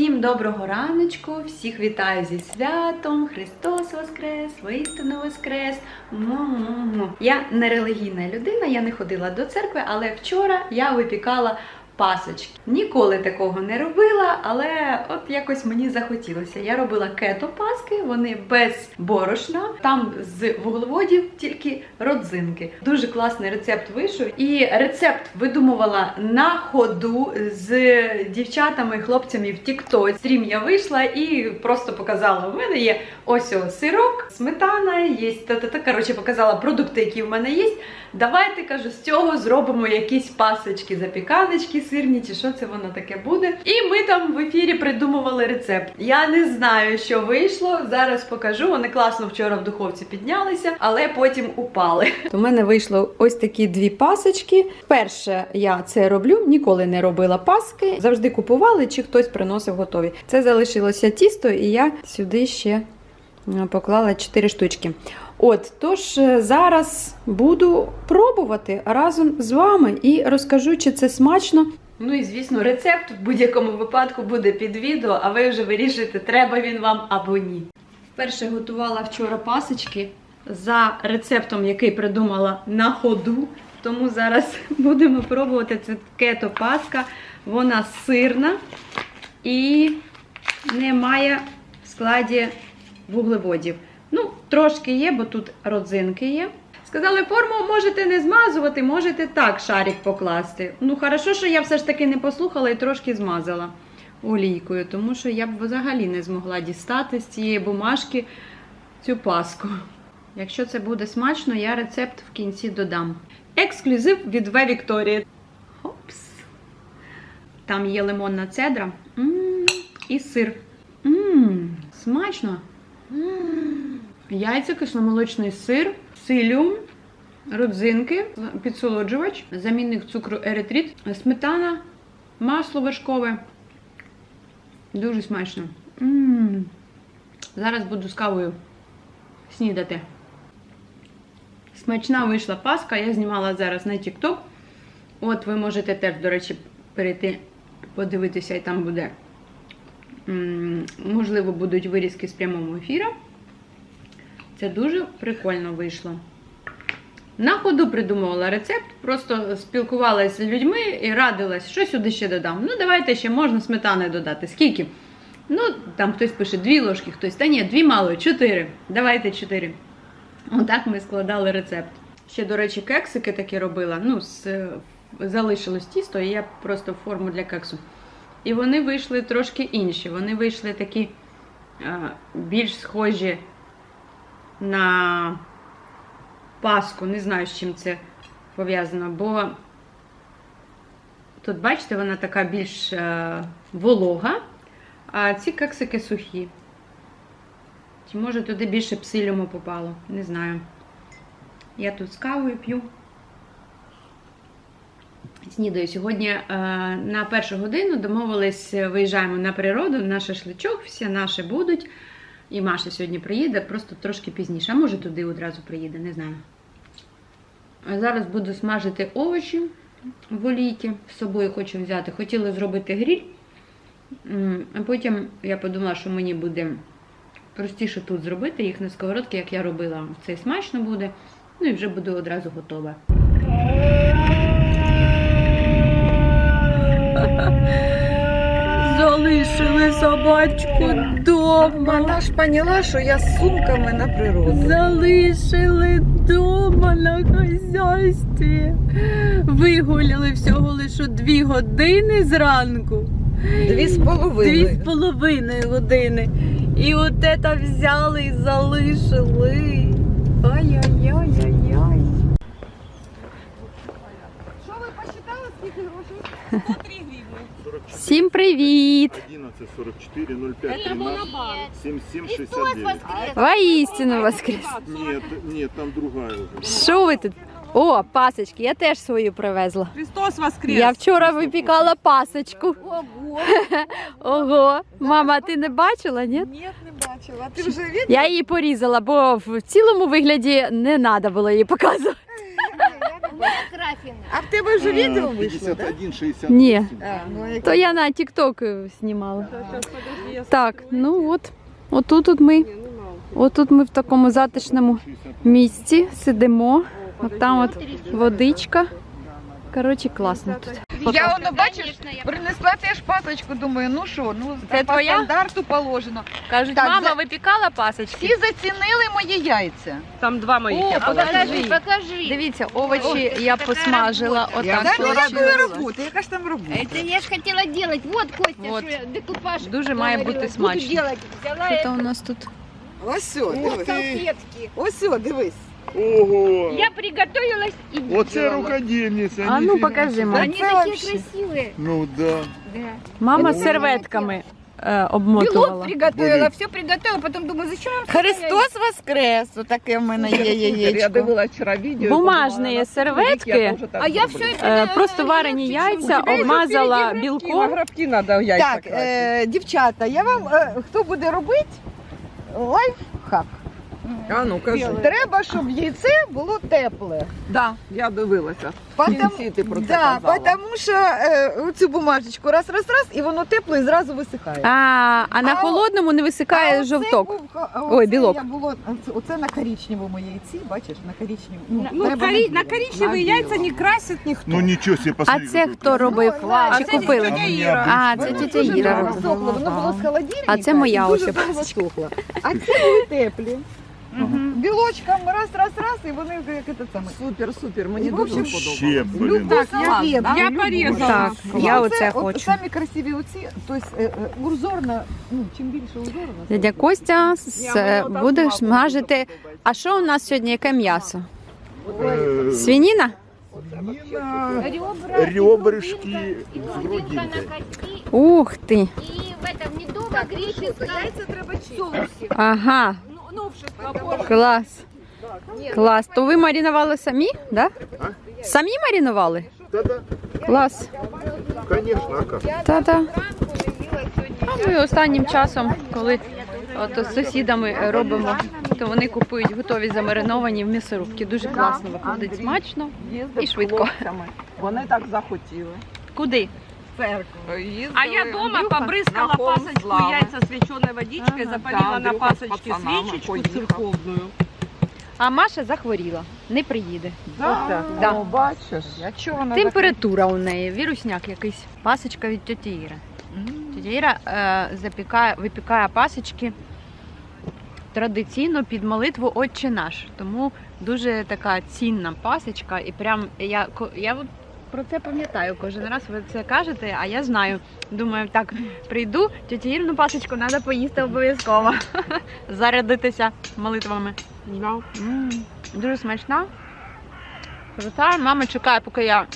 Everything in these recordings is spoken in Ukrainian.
Всім доброго раночку, всіх вітаю зі святом. Христос Воскрес, воістину Воскрес. Му-му-му. Я не релігійна людина, я не ходила до церкви, але вчора я випікала пасочки. Ніколи такого не робила, але от якось мені захотілося. Я робила кето паски, вони без борошна, там з вуглеводів тільки родзинки. Дуже класний рецепт вийшов. І рецепт видумувала на ходу з дівчатами і хлопцями в TikTok. Стрім я вийшла і просто показала. У мене є ось сирок, сметана, є та-та-та. Коротше, показала продукти, які в мене є. Давайте кажу, з цього зробимо якісь пасочки, запіканочки сирні, чи що це воно таке буде. І ми там в ефірі придумували рецепт. Я не знаю, що вийшло. Зараз покажу. Вони класно вчора в духовці піднялися, але потім упали. У мене вийшло ось такі дві пасочки. Перше, я це роблю, ніколи не робила паски. Завжди купували, чи хтось приносив готові. Це залишилося тісто, і я сюди ще е, поклала 4 штучки. От, тож е, зараз буду пробувати разом з вами і розкажу, чи це смачно. Ну і звісно, рецепт в будь-якому випадку буде під відео, а ви вже вирішите, треба він вам або ні. Вперше готувала вчора пасочки за рецептом, який придумала на ходу. Тому зараз будемо пробувати це кето паска. Вона сирна і не має в складі вуглеводів. Трошки є, бо тут родзинки є. Сказали, форму можете не змазувати, можете так шарик покласти. Ну, хорошо, що я все ж таки не послухала і трошки змазала олійкою, тому що я б взагалі не змогла дістати з цієї бумажки цю паску. Якщо це буде смачно, я рецепт в кінці додам. Ексклюзив від В Вікторії. Хопс. Там є лимонна цедра і сир. М, Смачно. М, Яйця, кисломолочний сир, силіум, родзинки, підсолоджувач, замінник цукру еритрит, сметана, масло вершкове. Дуже смачно. М, Зараз буду з кавою снідати. Смачна вийшла паска, я знімала зараз на TikTok. От ви можете теж, до речі, перейти, подивитися, і там буде. м, Можливо, будуть вирізки з прямого ефіру. Це дуже прикольно вийшло. На ходу придумувала рецепт, просто спілкувалася з людьми і радилась, що сюди ще додам. Ну, давайте ще можна сметани додати. Скільки? Ну, там хтось пише дві ложки, хтось. Та ні, дві мало, чотири. Давайте чотири. Отак ми складали рецепт. Ще, до речі, кексики такі робила. Ну, з, залишилось тісто, і я просто форму для кексу. І вони вийшли трошки інші. Вони вийшли такі а, більш схожі на паску. Не знаю, з чим це пов'язано, бо тут, бачите, вона така більш е, волога, а ці кексики сухі. Чи може туди більше псилюму попало? Не знаю. Я тут з кавою п'ю. Снідаю. Сьогодні е, на першу годину домовились, виїжджаємо на природу, на шашличок, всі наші будуть. І Маша сьогодні приїде, просто трошки пізніше. А може туди одразу приїде, не знаю. А зараз буду смажити овочі в олійці. З собою хочу взяти. Хотіла зробити гріль. А потім я подумала, що мені буде простіше тут зробити їх на сковородці, як я робила. Це смачно буде. Ну і вже буду одразу готова. Залишили собачку вдома. Вона ж поняла, що я з сумками на природу. Залишили вдома на хазяйстві. Вигуляли всього лише дві години зранку. Дві з Дві з половиною години. І от це взяли і залишили. Всім привіт! 11, 44, 05, 13, 77, 69. Воістину воскрес! Нет, нет, там другая уже. Що ви тут? О, пасочки, я теж свою привезла. Христос воскрес! Я вчора випікала пасочку. Ого! Ого, мама, ти не бачила, ні? Ні, не бачила. Ти вже? Я її порізала, бо в цілому вигляді не треба було її показувати. А в тебе вже відео вийшло, так? 51, 60. Ні. Ну, То я на TikTok знімала. Так, ну от. Отут от ми. Отут ми в такому затишному місці сидимо. От там от водичка. Коротше, класно тут. Я воно бачиш, принесла теж пасочку, думаю, ну що, ну Це по твоя? стандарту положено. Кажуть, Так, мама за- випікала пасочки. Всі зацінили мої яйця. Там два моїх. О, я покажи. покажи. Дивіться, овочі я посмажила Я отак. да, коротше. ніякої роботи, яка ж там робота? Это я ж хотела делать. Вот, Костя, Вот. что я декупаж Дуже має бути смачно. Буду делать. Взяла Що то у нас тут? Ось дивись. салфетки. Ось дивись. Ого! Я приготовилась и Оце сделала. рукодільниця. А ну ніфіга покажи, собі. мам. Они Це такие вообще. красивые. Ну да. Да. Мама Это серветками е, Белок обмотувала. приготовила, Блин. все приготовила, потом думаю, зачем вам Христос воскрес! Отаке в мене є Я яєчко. дивила вчора відео. Бумажні серветки, А я все е, просто варені яйця, обмазала білком. Грабки треба яйця Так, е, дівчата, я вам, е, хто буде робити? Лайфхак. А ну кажи. Треба, щоб яйце було тепле. Да, я дивилася. Потому, Кінці ти про це да, казала. потому що е, цю бумажечку раз, раз, раз, і воно тепло і зразу висихає. А, а на А холодному не висикає жовток. був Ой, оце білок. Я було, оце, оце на коричневому яйці, бачиш, на коричневому. Ну, Ну, треба корі... білому. на коричневі На яйця не красить ніхто. Ну нічого себе, А посмотри. це какой хто робив? Чи А це купили? тетя А, Іра. А, це Воно тетя дуже Іра довго робила. сохло, Воно було з холодильника. А це моя і дуже ось довго сохло. А ці були теплі. Білочком раз, раз, раз, і вони як це саме. Супер, супер, мені В дуже общем, блін. Салат, я- да, я порізала. Так, я Оце оце от хочу. Самі красиві оці, тобто е, е, узорна, ну, чим більше узорна. Дядя Костя с- е, смажити. А що у нас сьогодні? Яке м'ясо? Е, Свініна? Ніна, Ребра, ребрышки и з грудинка на кости, Ух ти! и в этом медово-греческом соусе. Ага, Ну, новшество. Клас. Клас. То ви маринували самі? Да? Самі маринували? Та-да, Клас. конечно, а как? Та-та. А ми останнім часом, коли от з сусідами робимо, то вони купують готові замариновані в м'ясорубки. Дуже класно виходить смачно. І швидко. Вони так захотіли. Куди? Церкву їздили. А я дома Андрюха побрызгала на холм пасочку слави. яйца свеченой водичкой, Ага. запалила Да, на Андрюха з пасочке пацанами свечечку поїхав. церковную. А Маша захворіла, не приїде. Да, Да. О, бачиш. А чого вона Температура у неї, вірусняк якийсь. Пасочка від тьоті Іри. Тетя Іра е, запікає, випікає пасочки традиційно під молитву Отче наш. Тому дуже така цінна пасочка. І прям я, ко- я от про це пам'ятаю кожен раз. Ви це кажете, а я знаю. Думаю, так, прийду, тетя Ірину пасочку треба поїсти обов'язково. Зарядитися молитвами. Да. М, Дуже смачна. Крута. Мама чекає, поки я.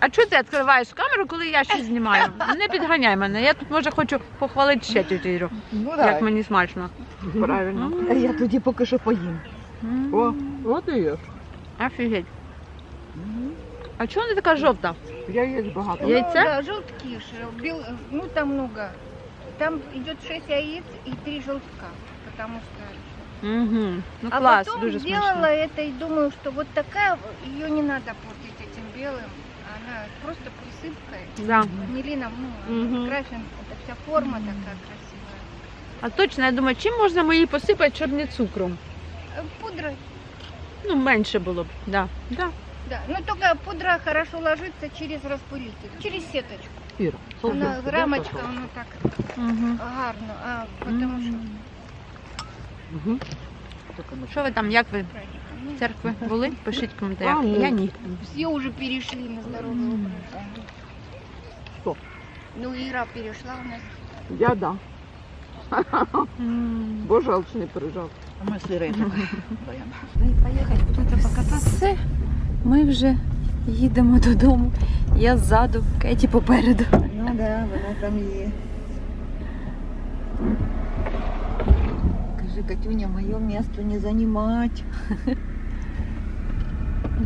А чого ти відкриваєш камеру, коли я щось знімаю? Не підганяй мене. Я тут може хочу похвалити ще тітю Іру, Ну як так. мені смачно. Правильно. А я тоді поки що поїм. О, от і є. Офігеть. А чого вона така жовта? Яєць багато. Яйца? Ну, да, желтки, ш- бел- ну там много. Там идет 6 яиц и 3 желтка, потому что... Угу. Ну а клас, потом дуже сделала смачно. это и думаю, что вот такая, ее не надо портить этим белым. Она просто присыпкой. Да. Анилином, ну, Мгм. крашен, это вся форма такая красивая. А точно, я думаю, чим можна мої посипати, щоб не цукром? Э, Пудра, Ну, менше було б. Да. Да. Да. Но только пудра хорошо ложится через распылитель, через сеточку. Іра, Она, солодко, рамочка, да, она так Угу. гарно, а потому что... Мгм. Що ви там, як ви Ну, в церкви були? Пишіть в коментарях. А, ну. Я ні. Все уже перешли на здоровый образ. Кто? Ну, Ира перешла у нас. Я да. М. Бо жалч не пережав. Ми з Іриною. Все, ми вже їдемо додому. Я ззаду, Кеті попереду. Ну так, да, вона там є. Кажи, Катюня, моє місце не займати.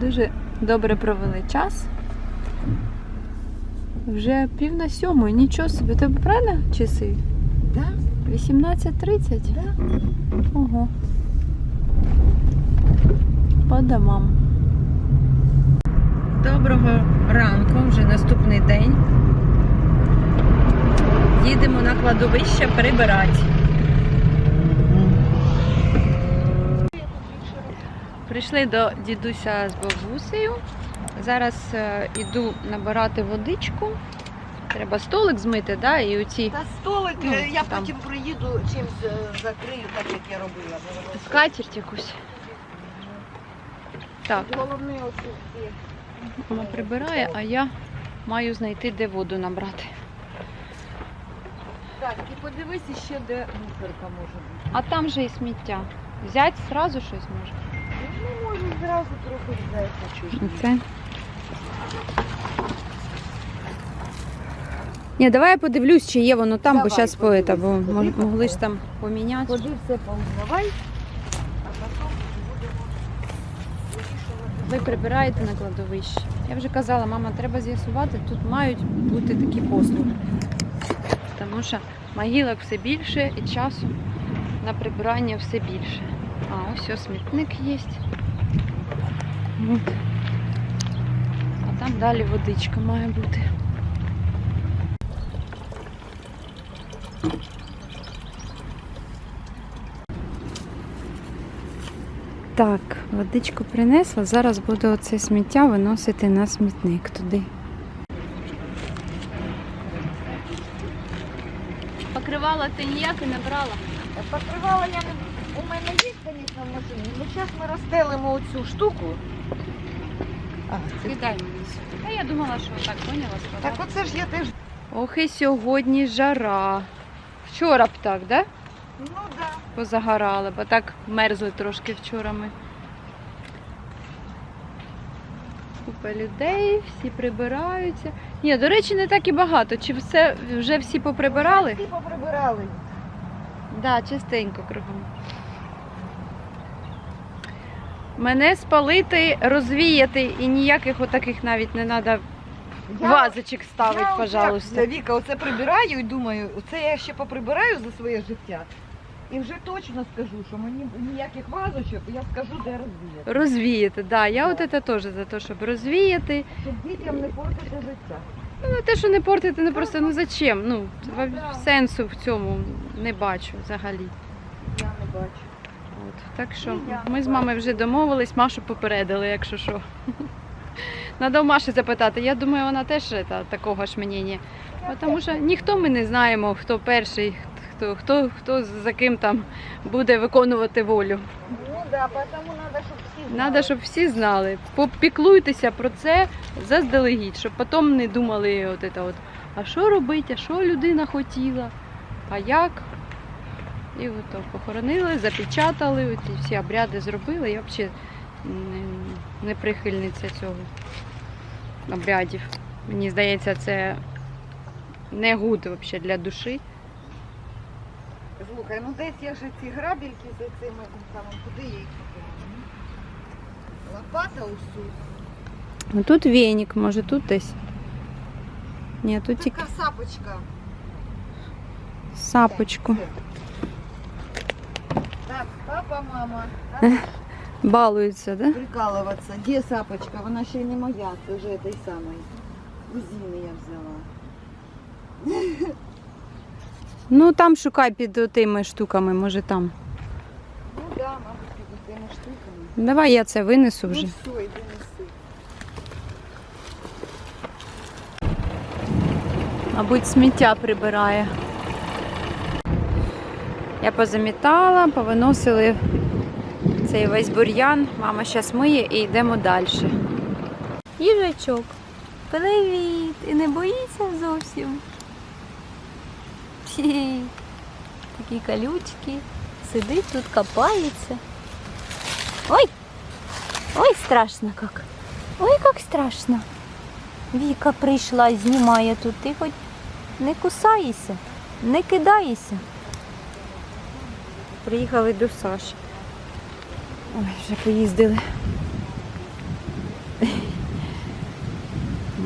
Дуже добре провели час. Вже пів на сьомої, нічого собі. Тебе правильно часи? Да? 18.30? Да. Ого. По домам. Доброго ранку, вже наступний день. Їдемо на кладовище прибирати. Прийшли до дідуся з бабусею. Зараз е, іду набирати водичку. Треба столик змити, да? і оці Та столик, Ну, е, я там. потім приїду, чимсь е, закрию, так як я робила. скатерть якусь. Так, Головне оці вона прибирає, а я маю знайти, де воду набрати. Так, і подивися ще, де мусорка може бути. А там же і сміття. Взять зразу щось може. Ну, може зразу трохи взяти. Чого ні? Це. Ні, давай я подивлюсь, чи є воно там, бо Давай, зараз поета, бо подивись, мож- подивись, могли ж там поміняти. Ходи все а потім будемо вирішувати. Ви прибираєте на кладовище. Я вже казала, мама, треба з'ясувати, тут мають бути такі послуги. Тому що могилок все більше і часу на прибирання все більше. А ось смітник є. А там далі водичка має бути. Так, водичку принесла. Зараз буду оце сміття виносити на смітник туди. Покривала ти ніяке не брала. Покривала я не... У мене є, звісно, в машині. Ну, зараз ми розстелимо оцю штуку. А, це... Кидай мені. А я думала, що так поняла, Так оце ж я теж... Ох і сьогодні жара. Вчора б так, да? Ну, да. Позагорали, бо так мерзли трошки вчора ми. Купа людей, всі прибираються. Ні, до речі, не так і багато. Чи все вже всі поприбирали? Всі поприбирали. Да, частенько кругом. Мене спалити, розвіяти і ніяких отаких навіть не треба вазочок ставити, я оце, пожалуйста. Віка, оце прибираю і думаю, оце я ще поприбираю за своє життя. І вже точно скажу, що мені ніяких вазочок, я скажу, де розвіяти. Розвіяти, да. Я от це теж за те, щоб розвіяти. Щоб дітям не портити життя. Ну, те, що не портити, не просто ну зачем? Ну, Ну, да. сенсу в цьому не бачу взагалі. Я не бачу. От. Так що Ну, ми з мамою вже домовились, Машу попередили, якщо що. Надо у Маші запитати. Я думаю, вона теж та, такого ж мнення. Тому що ніхто ми не знаємо, хто перший, хто, хто, хто за ким там буде виконувати волю. Ну да, тому треба, щоб всі знали. Треба, щоб всі знали. Попіклуйтеся про це заздалегідь, щоб потім не думали, от це от, а що робити, а що людина хотіла, а як. І от похоронили, запечатали, оці всі обряди зробили. Я взагалі не, прихильниця цього обрядів. Мені здається, це не гуд взагалі для душі. Слухай, ну десь я ж ці грабельки за цими самим, куди я їх? Лопата усю. Ну тут веник, може тут десь. Ні, тут тільки Така сапочка. сапочку. Так. Так, папа, мама. Так, Балуються, да? прикалуватися. Де сапочка? Вона ще не моя, це вже той самий. У Зіни я взяла. Ну там шукай під тими штуками, може там. Ну да, мабуть, під тими штуками. Давай я це винесу вже. Ну все, іди неси. Мабуть, сміття прибирає. Я позамітала, повиносили цей весь бур'ян. Мама зараз миє і йдемо далі. Їжачок, привіт! І не боїться зовсім. Пі. Такі колючки. Сидить тут, копається. Ой! Ой, страшно как. Ой, как страшно. Віка прийшла, знімає тут. Ти хоч не кусаєшся, не кидаєшся. Приїхали до Саші. Ой, вже поїздили.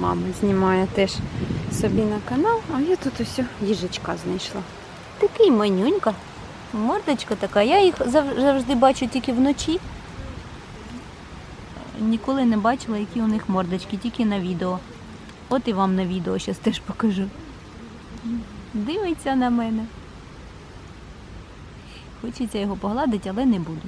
Мама знімає теж собі на канал, а я тут ось їжачка знайшла. Такий манюнька. Мордочка така. Я їх завжди бачу тільки вночі. ніколи не бачила, які у них мордочки, тільки на відео. От і вам на відео зараз теж покажу. Дивиться на мене. Хочеться його погладити, але не буду.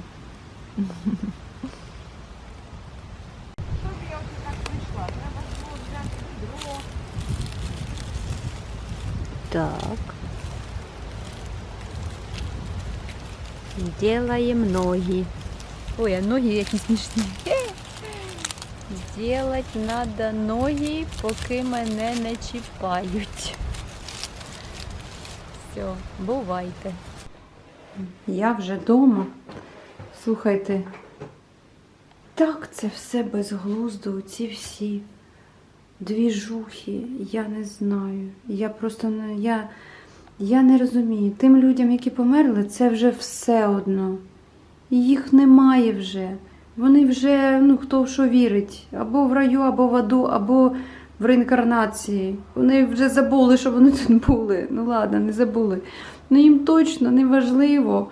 Так. Делаем ноги. Ой, а ноги які смішні. Делать надо ноги, поки мене не чіпають. Все, бувайте. Я вже вдома. Слухайте, так це все безглуздо, ці всі двіжухи, я не знаю. Я просто не, я, я не розумію. Тим людям, які померли, це вже все одно. Їх немає вже. Вони вже, ну хто в що вірить, або в раю, або в аду, або в реінкарнації. Вони вже забули, що вони тут були. Ну ладно, не забули. Ну їм точно не важливо,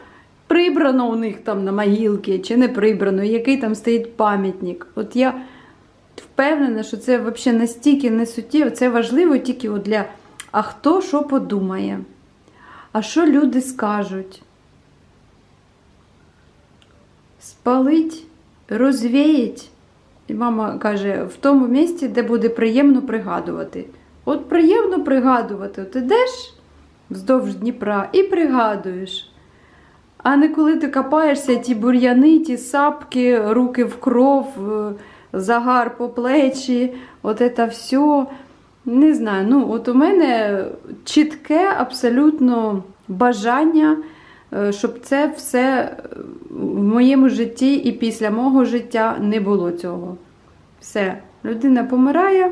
прибрано у них там на могилки чи не прибрано, який там стоїть пам'ятник. От я впевнена, що це взагалі настільки не суттєво, це важливо тільки для а хто що подумає, а що люди скажуть. Спалить, розвіять. І мама каже, в тому місці, де буде приємно пригадувати. От приємно пригадувати. От ідеш вздовж Дніпра і пригадуєш. А не коли ти копаєшся, ті бур'яни, ті сапки, руки в кров, е, загар по плечі, от це все. Не знаю, ну от у мене чітке абсолютно бажання, е, щоб це все е, в моєму житті і після мого життя не було цього. Все, людина помирає,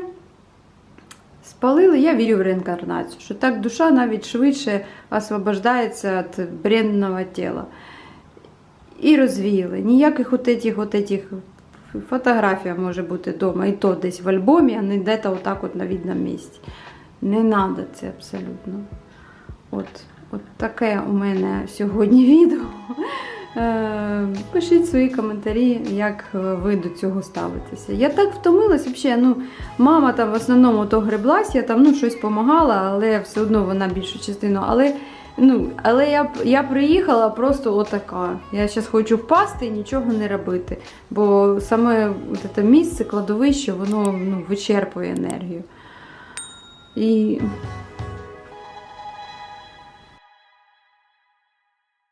спалили, я вірю в реінкарнацію, що так душа навіть швидше освобождається від бренного тіла. І розвіяли. Ніяких от этих, от этих фотографія може бути вдома, і то десь в альбомі, а не де-то отак от на відному місці. Не треба це абсолютно. От, от таке у мене сьогодні відео. Е, Пишіть свої коментарі, як е, ви до цього ставитеся. Я так втомилась взагалі. Ну, мама там в основному то греблась, я там ну, щось допомагала, але все одно вона більшу частину. Але, ну, але я, я приїхала просто отака. Я зараз хочу впасти і нічого не робити. Бо саме це місце, кладовище, воно ну, вичерпує енергію. І